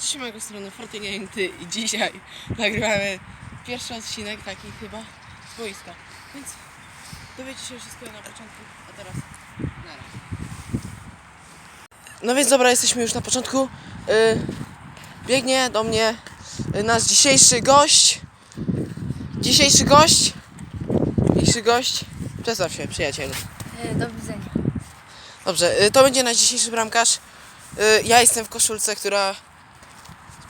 Trzymaj strony Fortynięty i dzisiaj nagrywamy pierwszy odcinek taki chyba z boiska. Więc dowiecie się wszystkiego na początku, a teraz nara. No więc dobra, jesteśmy już na początku. Y, biegnie do mnie nasz dzisiejszy gość. Dzisiejszy gość. Dzisiejszy gość. Przedstaw się, przyjacielu. E, Do widzenia. Dobrze, y, to będzie nasz dzisiejszy bramkarz. Y, Ja jestem w koszulce, która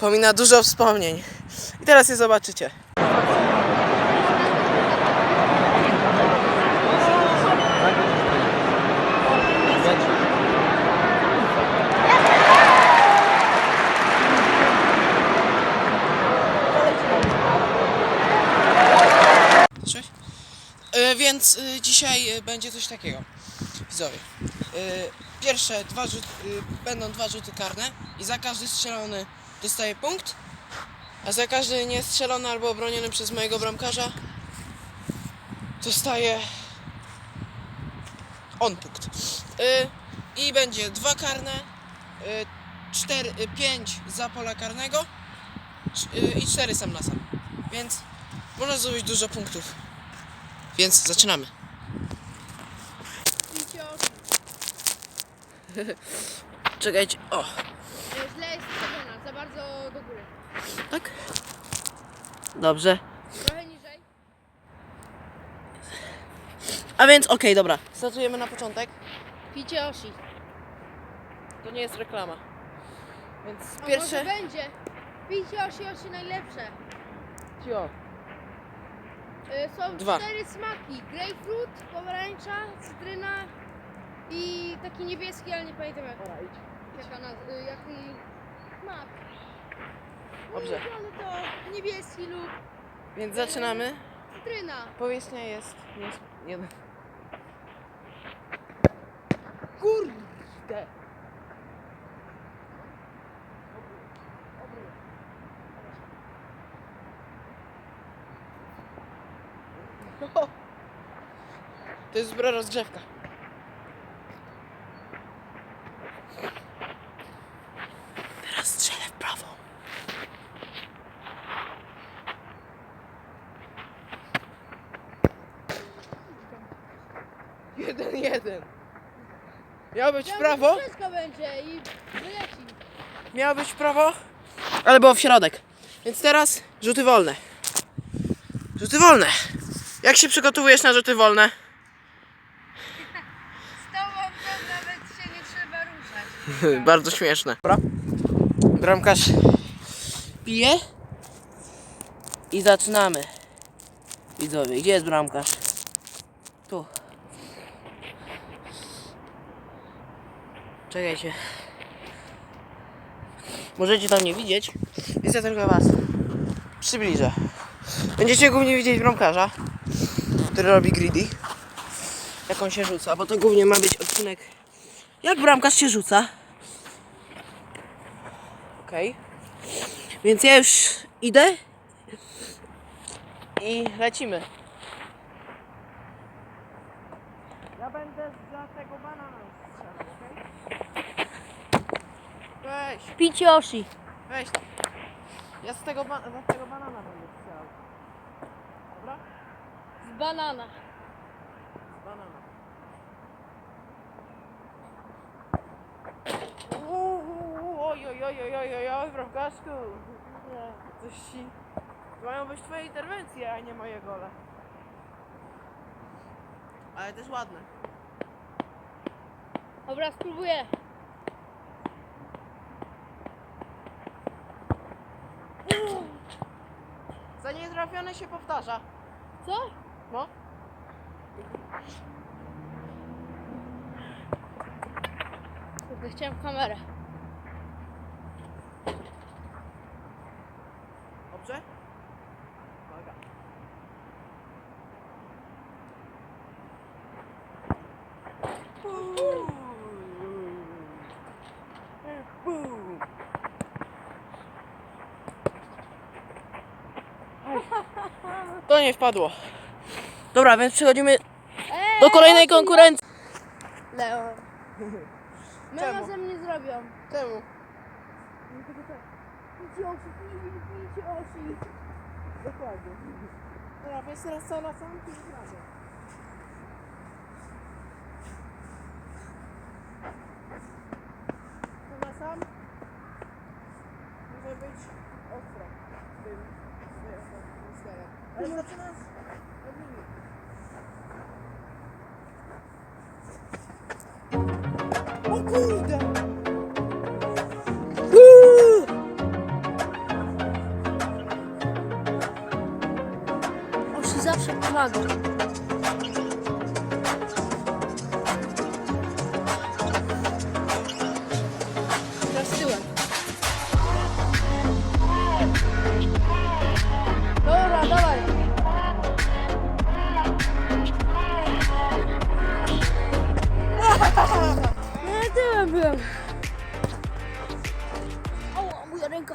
wspomina dużo wspomnień. I teraz je zobaczycie. Y, Więc y, dzisiaj y, będzie coś takiego. Widzowie. Pierwsze dwa rzut, y, będą dwa rzuty karne i za każdy strzelony dostaje punkt, a za każdy niestrzelony albo obroniony przez mojego bramkarza dostaje on punkt. Y, I będzie dwa karne, y, cztery, y, pięć za pola karnego cz- y, i cztery sam na sam. Więc można zdobyć dużo punktów. Więc zaczynamy. Czekajcie. O, Źle jest ustawiona, za bardzo do góry. tak? Dobrze. Trochę niżej. A więc okej, dobra. Startujemy na początek. Picie osi. To nie jest reklama. Więc A pierwsze. może będzie. Picie osi, osi najlepsze. Cio. E, Są Dwa. cztery smaki. Grapefruit, pomarańcza, cytryna i taki niebieski, ale nie pamiętam jak. Dobra, idź. Jaka naz- y, jaki smak. Dobrze. Ale to niebieski lub Więc zaczynamy. cytryna. Powierzchnia jest. Nie, nie. Kurde! To jest dobra rozgrzewka. Teraz strzelę w prawo. Jeden, jeden. Miał być w prawo, Wszystko będzie i wyleci. miał być w prawo, ale było w środek. Więc teraz rzuty wolne. Rzuty wolne. Jak się przygotowujesz na rzuty wolne? Z tobą to nawet się nie trzeba ruszać. Bardzo śmieszne. Dobra. Bramkarz pije i zaczynamy. Widzowie, gdzie jest bramkarz? Czekajcie. Możecie tam nie widzieć, więc ja tylko was przybliżę. Będziecie głównie widzieć bramkarza, który robi greedy. Jak on się rzuca, bo to głównie ma być odcinek jak bramkarz się rzuca. Okej. Więc ja już idę. I lecimy. Ja będę za tego banana strzelał, okej? Weź, Picie osi. weź. Ja z tego, ba- za tego banana będę strzelał. Dobra? Z banana. Z banana. Uuu, Oj, oj, oj, oj, oj, oj, oj. Nie, Coś ci... Mają być twoje interwencje, a nie moje gole. Ale też ładne. Dobra, spróbuję. Za nietrafione się powtarza. Co? No. Kurde, chciałem kamerę. To nie wpadło. Dobra, więc przechodzimy Eee, do kolejnej konkurencji. Leo. Mema Czemu? ze mnie zrobią. Czemu? Osi, picie, picie osi. Dokładnie. Dobra, więc teraz co na sam. To na sam może być ostro z tym, z tym sterem. Ale zaczynasz od linii. O zawsze pomaga. Byłem. Ała, moja ręka.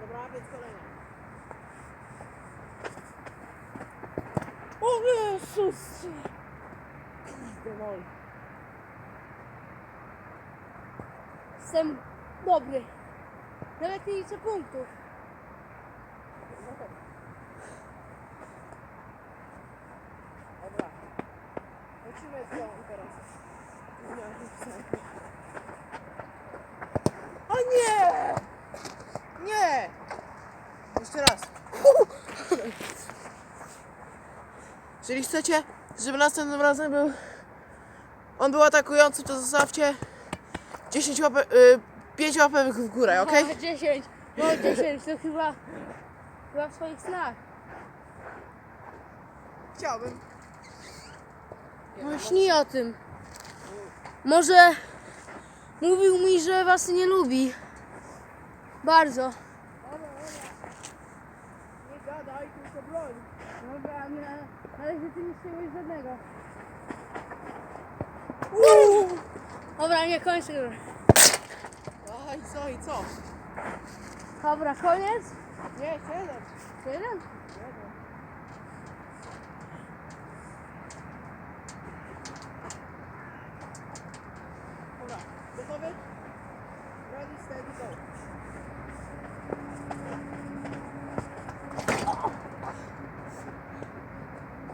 Dobra, więc kolejna. O Jezus! Kurde mol. Jestem dobry. Nawet nie liczę punktów. Jeżeli chcecie, żeby następnym razem był on był atakujący, to zostawcie 10 łapek, y, 5 łapek w górę, ok? O, 10. No 10 to chyba, chyba w swoich snach. Chciałbym. No śni o tym. Może mówił mi, że was nie lubi. Bardzo. Nie gadaj, tylko broń. Dobra, ale, ale że ty nie chciałeś żadnego. Dobra, nie kończę. już. A i co, i co? Dobra, koniec? Nie, siedem. Jeden? Dobra,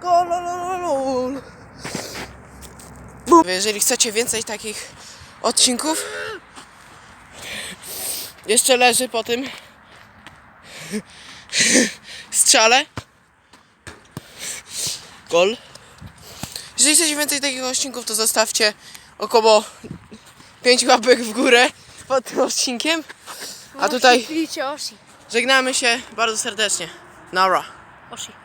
Golololol. Jeżeli chcecie więcej takich odcinków, jeszcze leży po tym strzale. Gol. Jeżeli chcecie więcej takich odcinków, to zostawcie około 5 łapek w górę pod tym odcinkiem. A tutaj żegnamy się bardzo serdecznie. Nara. Osi.